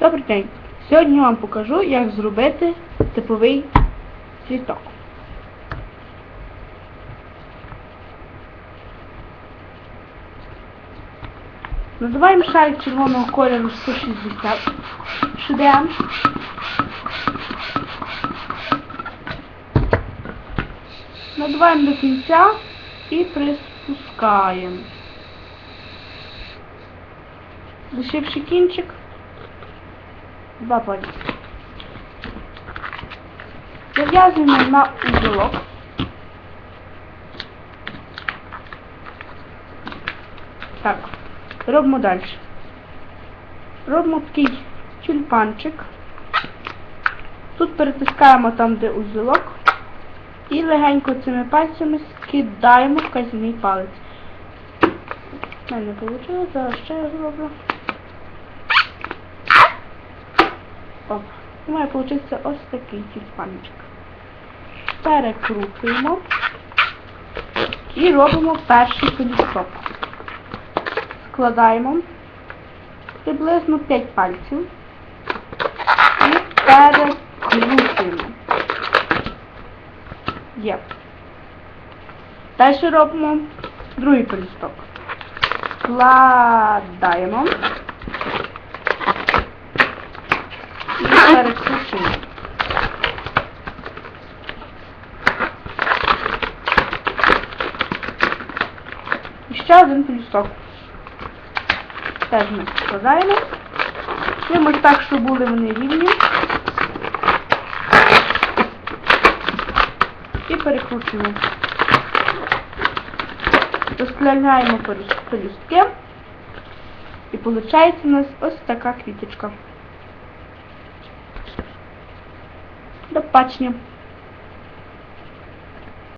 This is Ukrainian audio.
Добрий день. Сьогодні я вам покажу, як зробити типовий цвіток. Надуваємо шарик червоного кольору 160 шедем. Надуваємо до кінця і приспускаємо. Лишивши кінчик, два пальці. Зав'язуємо на узелок. Так, робимо далі. Робимо такий тюльпанчик. Тут перетискаємо там, де узелок. І легенько цими пальцями скидаємо в казяний палець. У мене вийшло, зараз ще я зроблю. Оп. І має получитися ось такий тюльпанчик. Перекручуємо і робимо перший пелюсток. Складаємо приблизно 5 пальців і перекручуємо. Є. Далі робимо другий пелюсток. Складаємо. І перекручуємо. І ще один пелюсток. Теж ми складаємо. Шлимо так, щоб були вони рівні. І перекручуємо. Розкладаємо пелюстки. І виходить у нас ось така квіточка. До побачення.